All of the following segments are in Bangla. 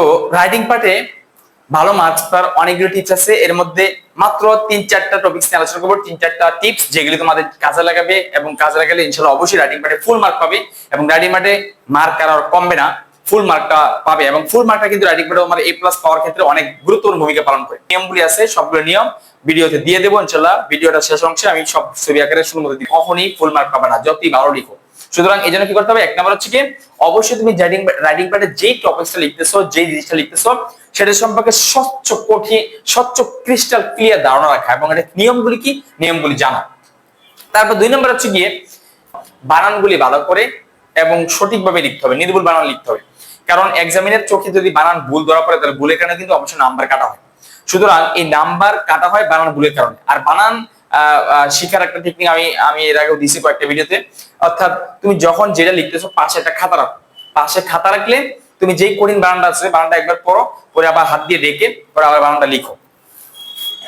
তো রাইটিং পার্টে ভালো মার্কস পাওয়ার অনেকগুলো টিপস আছে। এর মধ্যে মাত্র তিন চারটা টপিক্স নিয়ে আলোচনা করব। তিন চারটা টিপস যেগুলি তোমাদের কাজে লাগাবে এবং কাজে লাগালে ইনশাল্লাহ অবশ্যই রাইটিং পার্টে ফুল মার্ক পাবে এবং রাইটিং পার্টে মার্ক আর কমবে না ফুল মার্কটা পাবে এবং ফুল মার্কটা কিন্তু রাইটিং পার্টে আমার এ প্লাস পাওয়ার ক্ষেত্রে অনেক গুরুত্বপূর্ণ ভূমিকা পালন করে। নিয়মগুলি আছে, সবগুলো নিয়ম ভিডিওতে দিয়ে দেবো ইনশাল্লাহ। ভিডিওটা শেষ অংশে আমি সব ছবি আকারে শুরু মধ্যে দিই কখনই ফুল মার্ক পাবে না, যতই ভালো লিখো। সুতরাং এই জন্য কি করতে হবে? এক নম্বর হচ্ছে কি, অবশ্যই তুমি রাইটিং রাইটিং প্যাডে যেই টপিকসটা লিখতেছো, যেই জিনিসটা লিখতেছো, সেটা সম্পর্কে স্বচ্ছ কঠিন স্বচ্ছ ক্রিস্টাল ক্লিয়ার ধারণা রাখা এবং এটা নিয়মগুলি কি? নিয়মগুলি জানা। তারপর দুই নম্বর হচ্ছে গিয়ে, বানানগুলি ভালো করে এবং সঠিকভাবে লিখতে হবে, নির্ভুল বানান লিখতে হবে। কারণ এক্সামিনের চোখে যদি বানান ভুল ধরা পড়ে, তাহলে ভুলের কারণে কিন্তু অবশ্যই নাম্বার কাটা হয়। সুতরাং এই নাম্বার কাটা হয় বানান ভুলের কারণে। আর বানান শিখার একটা টেকনিক আমি আমি এর আগেও দিছি কয়েকটা ভিডিওতে অর্থাৎ তুমি যখন যেটা লিখতেছো পাশে একটা খাতা রাখো। পাশে খাতা রাখলে তুমি যেই কঠিন বানানটা আছে, বানানটা একবার পড়ো, পরে আবার হাত দিয়ে রেখে পরে আবার বানানটা লিখো।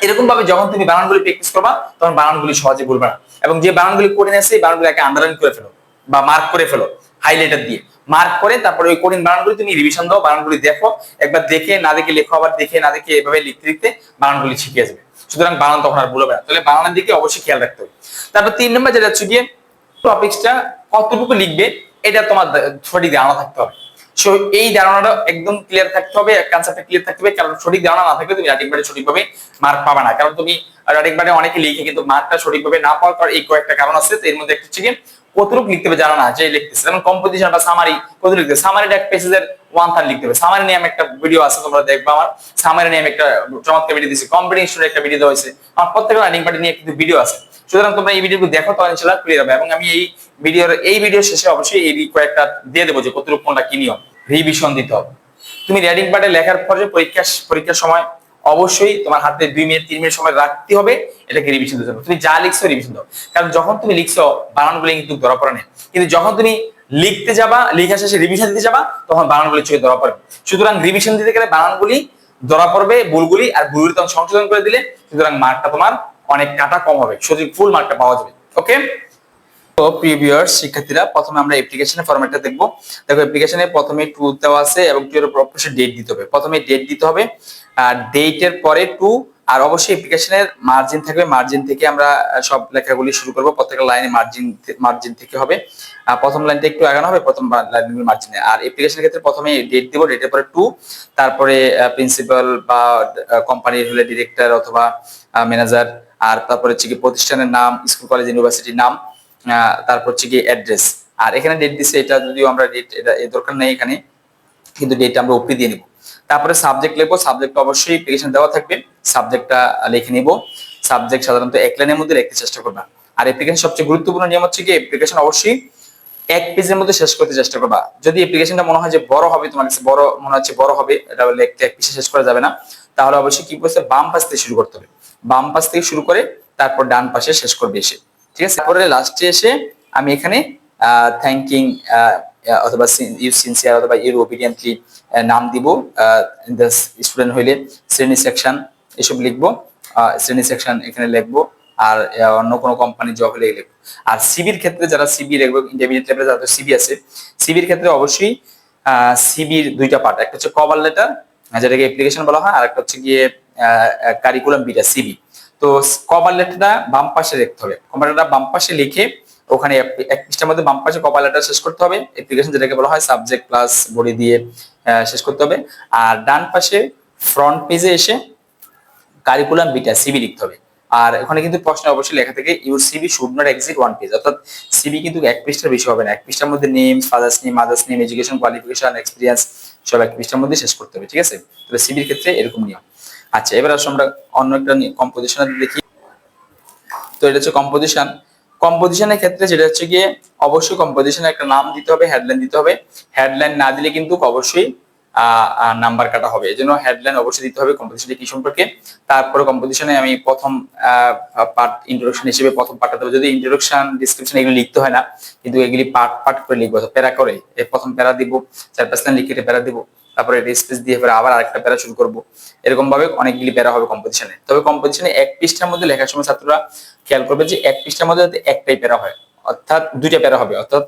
এরকম ভাবে যখন তুমি বানানগুলি প্র্যাকটিস করবা, তখন বানানগুলি সহজে ভুলবে না। এবং যে বানানগুলি কঠিন আছে বানানগুলি একে আন্ডারলাইন করে ফেলো বা মার্ক করে ফেলো হাইলাইটার দিয়ে। মার্ক করে তারপরে ওই কঠিন বানানগুলি তুমি রিভিশন দাও, বানানগুলি দেখো। একবার দেখে, না দেখে লেখো, আবার দেখে, না দেখে এভাবে লিখতে লিখতে বানানগুলি শিখিয়ে যাবে সুতরাং বানান তখন আর ভুল হবে না। তাহলে বানানের দিকে অবশ্যই খেয়াল রাখতে হবে। তারপর তিন নম্বর যেটা হচ্ছে গিয়ে টপিক্সটা কতটুকু লিখবে, এটা তোমার সঠিক ধারণা থাকতে হবে। সো এই ধারণাটা একদম ক্লিয়ার থাকতে হবে কনসেপ্টটা ক্লিয়ার থাকতে হবে, কারণ সঠিক ধারণা না থাকলে তুমি রাইটিং বারে সঠিকভাবে মার্ক পাবে না। কারণ তুমি রাইটিং বারে অনেকে লিখে কিন্তু মার্কটা সঠিকভাবে না পাওয়ার এই কয়েকটা কারণ আছে। তো এর মধ্যে একটা হচ্ছে কতটুকু লিখতে হবে জানো না, যে লিখতেছে। যেমন কম্পোজিশন বা সামারি কত লিখতে সামারিটা এক পেজের ওয়ান থার্ড লিখতে হবে। সামারি নিয়ে আমি একটা ভিডিও আছে, তোমরা দেখবা আমার। সামারি নিয়ে আমি একটা চমৎকার ভিডিও দিয়েছি। কম্পিটিশন একটা ভিডিও দেওয়া হয়েছে। আমার প্রত্যেকটা রাইটিং পার্টি নিয়ে কিন্তু ভিডিও আছে। সুতরাং তোমরা এই ভিডিওগুলো দেখো, তাহলে ইনশাআল্লাহ ক্লিয়ার হবে। এবং আমি এই ভিডিওর এই ভিডিও শেষে অবশ্যই এই কয়েকটা দিয়ে দেবো যে কতটুকু কোনটা কি নিয়ম। রিভিশন দিতে হবে। তুমি রিডিং পার্টে লেখার পরে পরীক্ষা, পরীক্ষার সময় অবশ্যই তোমার হাতে দুই মিনিট, তিন মিনিট সময় রাখতে হবে, এটাকে রিভিশন দিতে হবে। তুমি যা লিখছো রিভিশন দাও। কারণ যখন তুমি লিখছো, বানানগুলো কিন্তু ধরা পড়ে না। কিন্তু যখন তুমি লিখতে যাবা, লেখা শেষে রিভিশন দিতে যাবা, তখন বানানগুলি চোখে ধরা পড়বে সুতরাং রিভিশন দিতে গেলে বানানগুলি ধরা পড়বে, ভুলগুলি আর ভুলগুলি তখন সংশোধন করে দিলে, সুতরাং মার্কটা তোমার অনেক কাটা কম হবে। সঠিক ফুল মার্কটা পাওয়া যাবে। ওকে তো প্রিভিয়ার শিক্ষার্থীরা, প্রথমে আমরা অ্যাপ্লিকেশনের ফরম্যাটটা দেখব। দেখো অ্যাপ্লিকেশনে প্রথমে টু দেওয়া আছে এবং টু এর উপর অবশ্যই ডেট দিতে হবে। প্রথমে ডেট দিতে হবে, আর ডেটের পরে টু আর অবশ্যই অ্যাপ্লিকেশনের মার্জিন থাকবে। মার্জিন থেকে আমরা সব লেখাগুলি শুরু করব। প্রত্যেকটা লাইনে মার্জিন মার্জিন থেকে হবে। প্রথম লাইনটা একটু আগানো হবে, প্রথম লাইনগুলো মার্জিনে আর অ্যাপ্লিকেশনের ক্ষেত্রে প্রথমে ডেট দিব ডেটের পরে টু তারপরে প্রিন্সিপাল বা কোম্পানির হলে ডিরেক্টর অথবা ম্যানেজার আর তারপরে হচ্ছে কি প্রতিষ্ঠানের নাম স্কুল কলেজ ইউনিভার্সিটির নাম। তারপর হচ্ছে কি অ্যাড্রেস আর এখানে ডেট দিছে, এটা যদিও আমরা ডেট এটা দরকার নেই এখানে, কিন্তু ডেটটা আমরা ওপি দিয়ে নিব। তারপরে সাবজেক্ট লিখব সাবজেক্ট অবশ্যই অ্যাপ্লিকেশন দেওয়া থাকবে সাবজেক্টটা লিখে নিব। সাবজেক্ট সাধারণত এক লাইনের মধ্যে লিখতে চেষ্টা করবা। আর অ্যাপ্লিকেশন সবচেয়ে গুরুত্বপূর্ণ নিয়ম হচ্ছে কি অ্যাপ্লিকেশন অবশ্যই এক পেজের মধ্যে শেষ করতে চেষ্টা করবা। যদি অ্যাপ্লিকেশনটা মনে হয় যে বড় হবে, তোমার কাছে বড়, মনে হচ্ছে বড় হবে, এটা লিখতে এক পেজে শেষ করা যাবে না, তাহলে অবশ্যই কি করছে বাম পাশ থেকে শুরু করতে হবে। বাম পাশ থেকে শুরু করে তারপর ডান পাশে শেষ করবে এসে। ঠিক আছে? তারপরে লাস্টে এসে আমি এখানে থ্যাঙ্কিং অথবা ইউ সিনসিয়ার অথবা ইউর ওবিডিয়েন্টলি নাম দিব স্টুডেন্ট হইলে শ্রেণি সেকশন এসব লিখব শ্রেণি সেকশন এখানে লিখব, আর অন্য কোনো কোম্পানি জব হলে লিখব। আর সিবির ক্ষেত্রে যারা সিবি লিখব ইন্টারমিডিয়েট লেভেলে যাদের সিবি আছে সিবির ক্ষেত্রে অবশ্যই সিবির দুইটা পার্ট একটা হচ্ছে কভার লেটার যেটাকে অ্যাপ্লিকেশন বলা হয়, আর একটা হচ্ছে গিয়ে কারিকুলাম বিটা সিবি তো কভার লেটারটা বাম পাশে লিখতে হবে। কভার লেটার বাম পাশে লিখে ওখানে এক পৃষ্ঠার মধ্যে বাম পাশে কভার লেটার শেষ করতে হবে। অ্যাপ্লিকেশন যেটাকে বলা হয় সাবজেক্ট প্লাস বডি দিয়ে শেষ করতে হবে। আর ডান পাশে ফ্রন্ট পেজে এসে কারিকুলাম বিটা সিবি লিখতে হবে। আর ওখানে কিন্তু প্রশ্ন অবশ্যই লেখা থাকে your CV should not exceed one page অর্থাৎ সিবি কিন্তু এক পৃষ্ঠার বেশি হবে না। এক পৃষ্ঠার মধ্যে name father's name mother's name education qualification experience সব এক পৃষ্ঠার মধ্যে শেষ করতে হবে, ঠিক আছে? তবে সিবির ক্ষেত্রে এরকম নিয়ম। আচ্ছা এবার আসলে আমরা অন্য একটা কম্পোজিশন দেখি। তো এটা হচ্ছে কম্পোজিশন কম্পোজিশনের ক্ষেত্রে যেটা হচ্ছে গিয়ে, অবশ্যই কম্পোজিশনে একটা নাম দিতে হবে হেডলাইন দিতে হবে। হেডলাইন না দিলে কিন্তু অবশ্যই নাম্বার কাটা হবে। এই জন্য হেডলাইন অবশ্যই দিতে হবে কম্পোজিশনটি কি সম্পর্কে। তারপরে কম্পোজিশনে আমি প্রথম পার্ট ইন্ট্রোডাকশন হিসেবে প্রথম পার্টটা দেবো। যদি ইন্ট্রোডাকশন ডিসক্রিপশন এগুলো লিখতে হয় না, কিন্তু এগুলি পার্ট পার্ট করে লিখব। প্যারা করে প্রথম প্যারা দিব, চার পাঁচ লাইন লিখে প্যারা দিব। তারপরে স্পেস দিয়ে পরে আবার আরেকটা প্যারা শুরু করব। এরকম ভাবে অনেকগুলি প্যারা হবে কম্পোজিশনে তবে কম্পোজিশনে এক পৃষ্ঠার মধ্যে লেখার সময় ছাত্ররা খেয়াল করবে যে এক পৃষ্ঠার মধ্যে যাতে একটাই প্যারা হয়। অর্থাৎ দুইটা প্যারা হবে। অর্থাৎ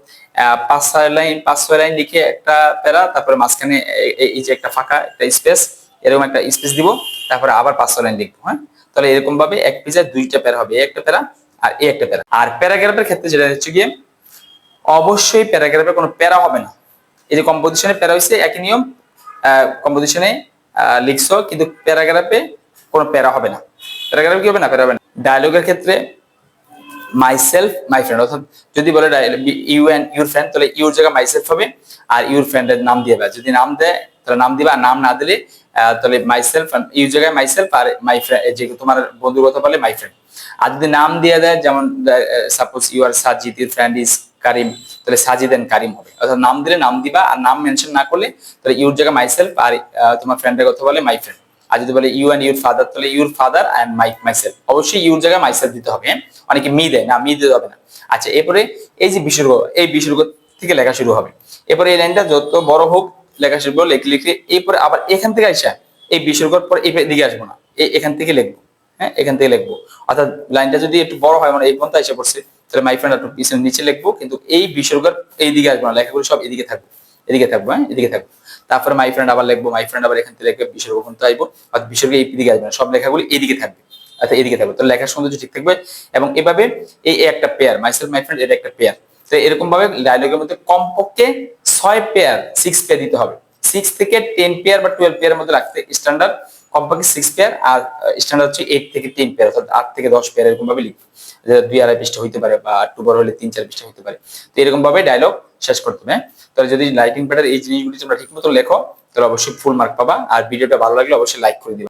পাঁচ ছয় লাইন পাঁচ ছয় লাইন লিখে একটা প্যারা, তারপরে মাঝখানে এই যে একটা ফাঁকা একটা স্পেস এরকম একটা স্পেস দিব, তারপরে আবার পাঁচ ছয় লাইন লিখব হ্যাঁ? তাহলে এরকম ভাবে এক পেজে দুইটা প্যারা হবে। এই একটা প্যারা আর এই একটা প্যারা। আর প্যারাগ্রাফের ক্ষেত্রে যেটা হচ্ছে গিয়ে, অবশ্যই প্যারাগ্রাফে কোনো প্যারা হবে না। এই যে কম্পোজিশনে প্যারা হয়েছে একই নিয়ম কম্পোজিশনে লিখছো, কিন্তু প্যারাগ্রাফে কোনো প্যারা হবে না। প্যারাগ্রাফে কি হবে না? প্যারা হবে না। ডায়লগের ক্ষেত্রে মাই সেলফ মাই ফ্রেন্ড অর্থাৎ যদি বলে ইউ অ্যান্ড ইউর ফ্রেন্ড তাহলে ইউর জায়গায় মাই সেলফ হবে, আর ইউর ফ্রেন্ডের নাম দিয়ে দেবে যদি নাম দেয়, তাহলে নাম দিবা, আর নাম না দিলে তাহলে মাই সেলফ ইউর জায়গায় my self R my friend যে তোমার বন্ধুর কথা বলে মাই ফ্রেন্ড আর যদি নাম দিয়ে দেয়, যেমন suppose you are Sajid your friend is Karim, তাহলে সাজিদ এন্ড কারিম হবে। অর্থাৎ নাম দিলে নাম দিবা, আর নাম মেনশন না করলে তাহলে ইউর জায়গায় মাই সেলফ আর তোমার ফ্রেন্ডের কথা বলে মাই ফ্রেন্ড আর যদি বলে ইউ অ্যান্ড ইউর ফাদার তাহলে your father and my myself অবশ্যই ইউর জায়গায় মাইসেলফ দিতে হবে হ্যাঁ? অনেকে মি দেয় না মি দিতে হবে না। আচ্ছা এরপরে এই যে বিসর্গ এই বিসর্গ থেকে লেখা শুরু হবে। এরপরে এই লাইনটা যত বড় হোক, লেখা শুরু করব লিখে লিখে, এরপরে আবার এখান থেকে আসা এই বিসর্গর পর এই দিকে আসব না। এখান থেকে লিখব হ্যাঁ? এখান থেকে লিখব। অর্থাৎ লাইনটা যদি একটু বড় হয় মানে এই পর্যন্ত এসে পড়ছে। তাহলে মাই ফ্রেন্ড একটু পিছনে নিচে লিখব, কিন্তু এই বিসর্গের এই দিকে আসব না, লেখাগুলো সব এদিকে থাকব এদিকে থাকব হ্যাঁ এদিকে থাকব। তারপরে মাই ফ্রেন্ড আবার লিখব মাই ফ্রেন্ড আবার এখান থেকে লিখবে বিসর্গ পর্যন্ত আইবো আর বিসর্গ এই দিকে আসবে না, সব লেখাগুলি এদিকে থাকবে অর্থাৎ এদিকে থাকবে। তো লেখার সৌন্দর্য ঠিক থাকবে, এবং এভাবে এই একটা পেয়ার মাইসেলফ মাই ফ্রেন্ড এটা একটা পেয়ার তো এরকম ভাবে ডায়লগের মধ্যে কমপক্ষে ছয় পেয়ার সিক্স পেয়ার দিতে হবে। সিক্স থেকে টেন পেয়ার বা টুয়েলভ পেয়ারের মধ্যে রাখতে স্ট্যান্ডার্ড কমপক্ষে সিক্স পেয়ার আর স্ট্যান্ডার্ড হচ্ছে এইট থেকে টেন পেয়ার অর্থাৎ আট থেকে দশ পেয়ার এরকম ভাবে লিখবে। যেটা দুই আড়াই পৃষ্ঠা হইতে পারে বা টু বড় হলে তিন চার পৃষ্ঠা হইতে পারে। তো এরকম ভাবে ডায়লগ শেষ করতে হবে হ্যাঁ? তাহলে যদি লাইটিং প্যাটার এই জিনিসগুলি তোমরা ঠিক মতো লেখো, তাহলে অবশ্যই ফুল মার্ক পাবা। আর ভিডিওটা ভালো লাগলে অবশ্যই লাইক করে দিবা।